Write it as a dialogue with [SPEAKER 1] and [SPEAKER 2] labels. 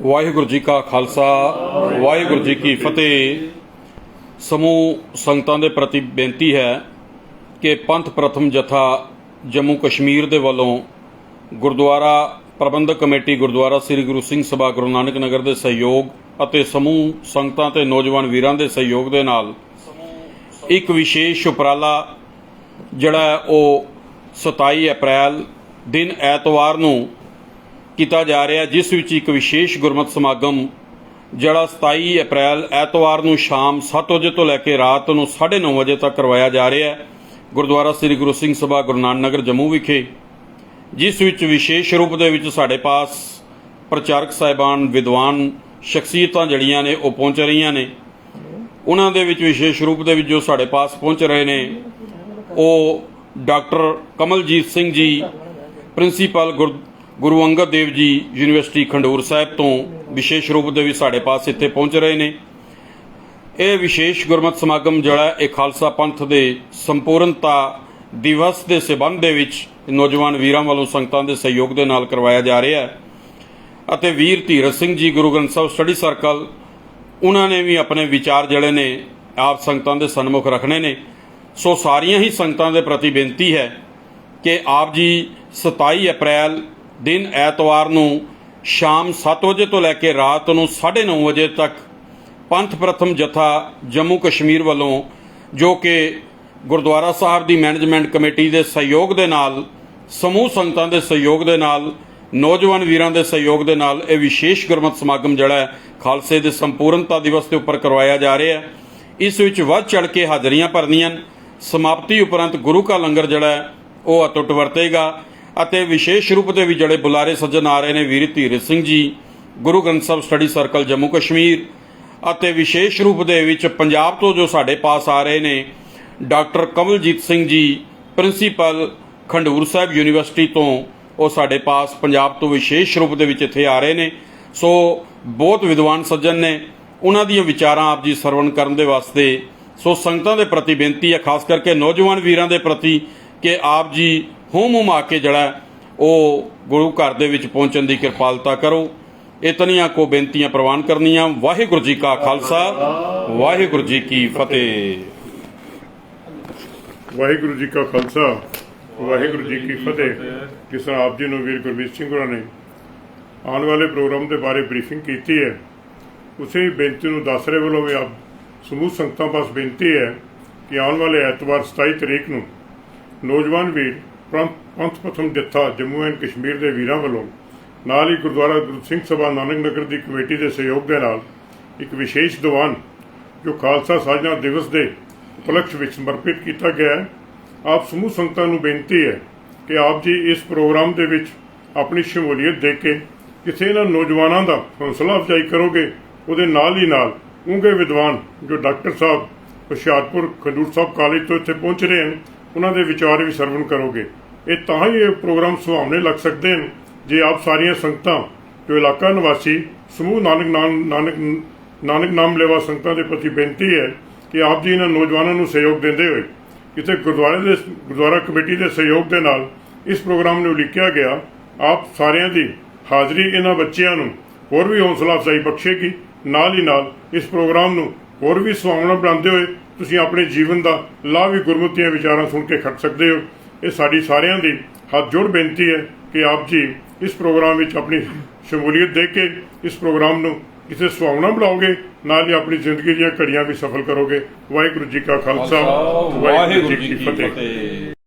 [SPEAKER 1] ਵਾਹਿਗੁਰੂ ਜੀ ਕਾ ਖਾਲਸਾ, ਵਾਹਿਗੁਰੂ ਜੀ ਕੀ ਫਤਿਹ। ਸਮੂਹ ਸੰਗਤਾਂ ਦੇ ਪ੍ਰਤੀ ਬੇਨਤੀ ਹੈ ਕਿ ਪੰਥ ਪ੍ਰਥਮ ਜਥਾ ਜੰਮੂ ਕਸ਼ਮੀਰ ਦੇ ਵੱਲੋਂ ਗੁਰਦੁਆਰਾ ਪ੍ਰਬੰਧਕ ਕਮੇਟੀ ਗੁਰਦੁਆਰਾ ਸ੍ਰੀ ਗੁਰੂ ਸਿੰਘ ਸਭਾ ਗੁਰੂ ਨਾਨਕ ਨਗਰ ਦੇ ਸਹਿਯੋਗ ਅਤੇ ਸਮੂਹ ਸੰਗਤਾਂ ਤੇ ਨੌਜਵਾਨ ਵੀਰਾਂ ਦੇ ਸਹਿਯੋਗ ਦੇ ਨਾਲ ਇੱਕ ਵਿਸ਼ੇਸ਼ ਉਪਰਾਲਾ ਜਿਹੜਾ ਉਹ 27 ਅਪ੍ਰੈਲ ਦਿਨ ਐਤਵਾਰ ਨੂੰ ਕੀਤਾ ਜਾ ਰਿਹਾ, ਜਿਸ ਵਿੱਚ ਇੱਕ ਵਿਸ਼ੇਸ਼ ਗੁਰਮਤਿ ਸਮਾਗਮ ਜਿਹੜਾ 27 ਅਪ੍ਰੈਲ ਐਤਵਾਰ ਨੂੰ ਸ਼ਾਮ 7 ਵਜੇ ਤੋਂ ਲੈ ਕੇ ਰਾਤ ਨੂੰ 9:30 ਵਜੇ ਤੱਕ ਕਰਵਾਇਆ ਜਾ ਰਿਹਾ ਹੈ। ਗੁਰਦੁਆਰਾ ਸ੍ਰੀ ਗੁਰੂ ਸਿੰਘ ਸਭਾ, ਗੁਰੂ ਨਾਨਕ ਨਗਰ ਜੰਮੂ ਵਿਖੇ, ਜਿਸ ਵਿੱਚ ਵਿਸ਼ੇਸ਼ ਰੂਪ ਦੇ ਵਿੱਚ ਸਾਡੇ ਪਾਸ ਪ੍ਰਚਾਰਕ ਸਾਹਿਬਾਨ, ਵਿਦਵਾਨ ਸ਼ਖਸੀਅਤਾਂ ਜੜੀਆਂ ਨੇ, ਉਹ ਪਹੁੰਚ ਰਹੀਆਂ ਨੇ। ਉਹਨਾਂ ਦੇ ਵਿੱਚ ਵਿਸ਼ੇਸ਼ ਰੂਪ ਦੇ ਵਿੱਚ ਜੋ ਸਾਡੇ ਪਾਸ ਪਹੁੰਚ ਰਹੇ ਨੇ, ਉਹ doctor Kamaljit Singh ji, principal Guru Angad Dev ji university Khandur ਸਾਹਿਬ ਤੋਂ ਵਿਸ਼ੇਸ਼ ਰੂਪ ਦੇ ਵੀ ਸਾਡੇ ਪਾਸ ਇੱਥੇ ਪਹੁੰਚ ਰਹੇ ਨੇ। ਇਹ ਵਿਸ਼ੇਸ਼ ਗੁਰਮਤਿ ਸਮਾਗਮ ਜਿਹੜਾ ਇਹ ਖਾਲਸਾ ਪੰਥ ਦੇ ਸੰਪੂਰਨਤਾ ਦਿਵਸ ਦੇ ਸਬੰਧ ਦੇ ਵਿੱਚ ਨੌਜਵਾਨ ਵੀਰਾਂ ਵੱਲੋਂ ਸੰਗਤਾਂ ਦੇ ਸਹਿਯੋਗ ਦੇ ਨਾਲ ਕਰਵਾਇਆ ਜਾ ਰਿਹਾ ਹੈ। ਅਤੇ ਵੀਰ ਧੀਰਜ ਸਿੰਘ ਜੀ, ਗੁਰੂ ਗ੍ਰੰਥ ਸਾਹਿਬ ਸਟੱਡੀ ਸਰਕਲ, ਉਹਨਾਂ ਨੇ ਵੀ ਆਪਣੇ ਵਿਚਾਰ ਜਿਹੜੇ ਨੇ ਆਪ ਸੰਗਤਾਂ ਦੇ ਸਨਮੁਖ ਰੱਖਣੇ ਨੇ। ਸੋ ਸਾਰੀਆਂ ਹੀ ਸੰਗਤਾਂ ਦੇ ਪ੍ਰਤੀ ਬੇਨਤੀ ਹੈ ਕਿ ਆਪ ਜੀ 27 ਅਪ੍ਰੈਲ ਦਿਨ ਐਤਵਾਰ ਨੂੰ ਸ਼ਾਮ 7 ਵਜੇ ਤੋਂ ਲੈ ਕੇ ਰਾਤ ਨੂੰ 9:30 ਵਜੇ ਤੱਕ ਪੰਥ ਪ੍ਰਥਮ ਜਥਾ ਜੰਮੂ ਕਸ਼ਮੀਰ ਵੱਲੋਂ ਜੋ ਕਿ ਗੁਰਦੁਆਰਾ ਸਾਹਿਬ ਦੀ ਮੈਨੇਜਮੈਂਟ ਕਮੇਟੀ ਦੇ ਸਹਿਯੋਗ ਦੇ ਨਾਲ, ਸਮੂਹ ਸੰਗਤਾਂ ਦੇ ਸਹਿਯੋਗ ਦੇ ਨਾਲ, ਨੌਜਵਾਨ ਵੀਰਾਂ ਦੇ ਸਹਿਯੋਗ ਦੇ ਨਾਲ ਇਹ ਵਿਸ਼ੇਸ਼ ਗੁਰਮਤਿ ਸਮਾਗਮ ਜਿਹੜਾ ਹੈ, ਖਾਲਸੇ ਦੇ ਸੰਪੂਰਨਤਾ ਦਿਵਸ ਦੇ ਉੱਪਰ ਕਰਵਾਇਆ ਜਾ ਰਿਹਾ ਹੈ। ਇਸ ਵਿੱਚ ਵੱਧ ਚੜ ਕੇ ਹਾਜ਼ਰੀਆਂ ਭਰਨੀਆਂ ਸਮਾਪਤੀ ਉਪਰੰਤ ਗੁਰੂ ਕਾ ਲੰਗਰ ਜਿਹੜਾ ਹੈ, ਉਹ ਅਟੁੱਟ ਵਰਤੇਗਾ। ਅਤੇ ਵਿਸ਼ੇਸ਼ ਰੂਪ ਦੇ ਵਿੱਚ ਜਿਹੜੇ ਬੁਲਾਰੇ ਸੱਜਣ ਆ ਰਹੇ ਨੇ ਵੀਰ ਧੀਰਜ ਸਿੰਘ ਜੀ, ਗੁਰੂ ਗ੍ਰੰਥ ਸਾਹਿਬ ਸਟੱਡੀ ਸਰਕਲ ਜੰਮੂ ਕਸ਼ਮੀਰ ਅਤੇ ਵਿਸ਼ੇਸ਼ ਰੂਪ ਦੇ ਵਿੱਚ ਪੰਜਾਬ ਤੋਂ ਜੋ ਸਾਡੇ ਪਾਸ ਆ ਰਹੇ ਨੇ, ਡਾਕਟਰ ਕਮਲਜੀਤ ਸਿੰਘ ਜੀ, ਪ੍ਰਿੰਸੀਪਲ ਖੰਡੂਰ ਸਾਹਿਬ ਯੂਨੀਵਰਸਿਟੀ ਤੋਂ ਉਹ ਸਾਡੇ ਪਾਸ ਪੰਜਾਬ ਤੋਂ ਵਿਸ਼ੇਸ਼ ਰੂਪ ਦੇ ਵਿੱਚ ਇੱਥੇ ਆ ਰਹੇ ਨੇ। ਸੋ ਬਹੁਤ ਵਿਦਵਾਨ ਸੱਜਣ ਨੇ, ਉਹਨਾਂ ਦੀਆਂ ਵਿਚਾਰਾਂ ਆਪ ਜੀ ਸਰਵਣ ਕਰਨ ਦੇ ਵਾਸਤੇ। ਸੋ ਸੰਗਤਾਂ ਦੇ ਪ੍ਰਤੀ ਬੇਨਤੀ ਹੈ, ਖਾਸ ਕਰਕੇ ਨੌਜਵਾਨ ਵੀਰਾਂ ਦੇ ਪ੍ਰਤੀ ਕਿ ਆਪ ਜੀ ਹੋਮ ਹੁਮ ਆ ਕੇ ਜਿਹੜਾ ਉਹ ਗੁਰੂ ਘਰ ਦੇ ਵਿੱਚ ਪਹੁੰਚਣ ਦੀ ਕਿਰਪਾਲਤਾ ਕਰੋ। ਇਤਨੀਆਂ ਕੋ ਬੇਨਤੀਆਂ ਪ੍ਰਵਾਨ ਕਰਨੀਆਂ। ਵਾਹਿਗੁਰੂ ਜੀ ਕਾ ਖਾਲਸਾ, ਵਾਹਿਗੁਰੂ ਜੀ ਕੀ ਫਤਿਹ।
[SPEAKER 2] ਵਾਹਿਗੁਰੂ ਜੀ ਕਾ ਖਾਲਸਾ, ਵਾਹਿਗੁਰੂ ਜੀ ਕੀ ਫਤਿਹ। ਜਿਸ ਤਰ੍ਹਾਂ ਆਪ ਜੀ ਨੂੰ ਵੀਰ ਗੁਰਮੀਤ ਸਿੰਘ ਹੋਰਾਂ ਨੇ ਆਉਣ ਵਾਲੇ ਪ੍ਰੋਗਰਾਮ ਦੇ ਬਾਰੇ ਬਰੀਫਿੰਗ ਕੀਤੀ ਹੈ, ਉਸੇ ਬੇਨਤੀ ਨੂੰ ਦੱਸ ਰਹੇ ਵੱਲੋਂ ਵੀ ਆਪ ਸਮੂਹ ਸੰਗਤਾਂ ਪਾਸ ਬੇਨਤੀ ਹੈ ਕਿ ਆਉਣ ਵਾਲੇ ਐਤਵਾਰ 27 ਤਰੀਕ ਨੂੰ ਨੌਜਵਾਨ ਵੀਰ ਪੰਥ ਪੰਥ ਪ੍ਰਥਮ ਜੱਥਾ ਜੰਮੂ ਐਂਡ ਕਸ਼ਮੀਰ ਦੇ ਵੀਰਾਂ ਵੱਲੋਂ ਨਾਲ ਹੀ ਗੁਰਦੁਆਰਾ ਗੁਰੂ ਸਿੰਘ ਸਭਾ ਨਾਨਕ ਨਗਰ ਦੀ ਕਮੇਟੀ ਦੇ ਸਹਿਯੋਗ ਦੇ ਨਾਲ ਇੱਕ ਵਿਸ਼ੇਸ਼ ਦੀਵਾਨ, ਜੋ ਖਾਲਸਾ ਸਾਜਨਾ ਦਿਵਸ ਦੇ ਉਪਲਕਸ਼ ਵਿੱਚ ਸਮਰਪਿਤ ਕੀਤਾ ਗਿਆ ਹੈ। ਆਪ ਸਮੂਹ ਸੰਗਤਾਂ ਨੂੰ ਬੇਨਤੀ ਹੈ ਕਿ ਆਪ ਜੀ ਇਸ ਪ੍ਰੋਗਰਾਮ ਦੇ ਵਿੱਚ ਆਪਣੀ ਸ਼ਮੂਲੀਅਤ ਦੇ ਕੇ ਕਿਸੇ ਇਹਨਾਂ ਨੌਜਵਾਨਾਂ ਦਾ ਹੌਸਲਾ ਅਫਜ਼ਾਈ ਕਰੋਗੇ, ਉਹਦੇ ਨਾਲ ਹੀ ਨਾਲ ਉਂਗੇ ਵਿਦਵਾਨ ਜੋ ਡਾਕਟਰ ਸਾਹਿਬ ਹੁਸ਼ਿਆਰਪੁਰ ਖੰਡੂਰ ਸਾਹਿਬ ਕਾਲਜ ਤੋਂ ਇੱਥੇ ਪਹੁੰਚ ਰਹੇ ਹਨ ਉਹਨਾਂ ਦੇ ਵਿਚਾਰ ਵੀ ਸਰਵਣ ਕਰੋਗੇ। ਇਹ ਤਾਂ ਹੀ ਇਹ ਪ੍ਰੋਗਰਾਮ ਸੁਹਾਵਣੇ ਲੱਗ ਸਕਦੇ ਹਨ, ਜੇ ਆਪ ਸਾਰੀਆਂ ਸੰਗਤਾਂ, ਜੋ ਇਲਾਕਾ ਨਿਵਾਸੀ, ਸਮੂਹ ਨਾਨਕ ਨਾਨਕ ਨਾਨਕ ਨਾਮ ਲੈਵਾ ਸੰਗਤਾਂ ਦੇ ਪ੍ਰਤੀ ਬੇਨਤੀ ਹੈ ਕਿ ਆਪ ਜੀ ਇਹਨਾਂ ਨੌਜਵਾਨਾਂ ਨੂੰ ਸਹਿਯੋਗ ਦਿੰਦੇ ਹੋਏ ਕਿਤੇ ਗੁਰਦੁਆਰੇ ਦੇ, ਗੁਰਦੁਆਰਾ ਕਮੇਟੀ ਦੇ ਸਹਿਯੋਗ ਦੇ ਨਾਲ ਇਸ ਪ੍ਰੋਗਰਾਮ ਨੂੰ ਲਿਖਿਆ ਗਿਆ। ਆਪ ਸਾਰਿਆਂ ਦੀ ਹਾਜ਼ਰੀ ਇਹਨਾਂ ਬੱਚਿਆਂ ਨੂੰ ਹੋਰ ਵੀ ਹੌਸਲਾ ਅਫਜ਼ਾਈ ਬਖਸ਼ੇਗੀ। ਨਾਲ ਹੀ ਨਾਲ ਇਸ ਪ੍ਰੋਗਰਾਮ ਨੂੰ ਹੋਰ ਵੀ ਸੁਹਾਵਣਾ ਬਣਾਉਂਦੇ ਹੋਏ ਤੁਸੀਂ ਆਪਣੇ ਜੀਵਨ ਦਾ ਲਾਭ ਵੀ ਗੁਰਮਤੀਆਂ ਵਿਚਾਰਾਂ ਸੁਣ ਕੇ ਖੱਟ ਸਕਦੇ ਹੋ। ਇਹ ਸਾਡੀ ਸਾਰਿਆਂ ਦੀ ਹੱਥ ਜੋੜ ਬੇਨਤੀ ਹੈ ਕਿ ਆਪ ਜੀ ਇਸ ਪ੍ਰੋਗਰਾਮ ਵਿੱਚ ਆਪਣੀ ਸ਼ਮੂਲੀਅਤ ਦੇ ਕੇ ਇਸ ਪ੍ਰੋਗਰਾਮ ਨੂੰ ਕਿਸੇ ਸੁਹਾਵਣਾ ਬਣਾਓਗੇ ਨਾਲ ਹੀ ਆਪਣੀ ਜ਼ਿੰਦਗੀ ਦੀਆਂ ਘੜੀਆਂ ਵੀ ਸਫਲ ਕਰੋਗੇ। ਵਾਹਿਗੁਰੂ ਜੀ ਕਾ ਖਾਲਸਾ
[SPEAKER 1] ਵਾਹਿਗੁਰੂ ਜੀ ਕੀ ਫਤਿਹ।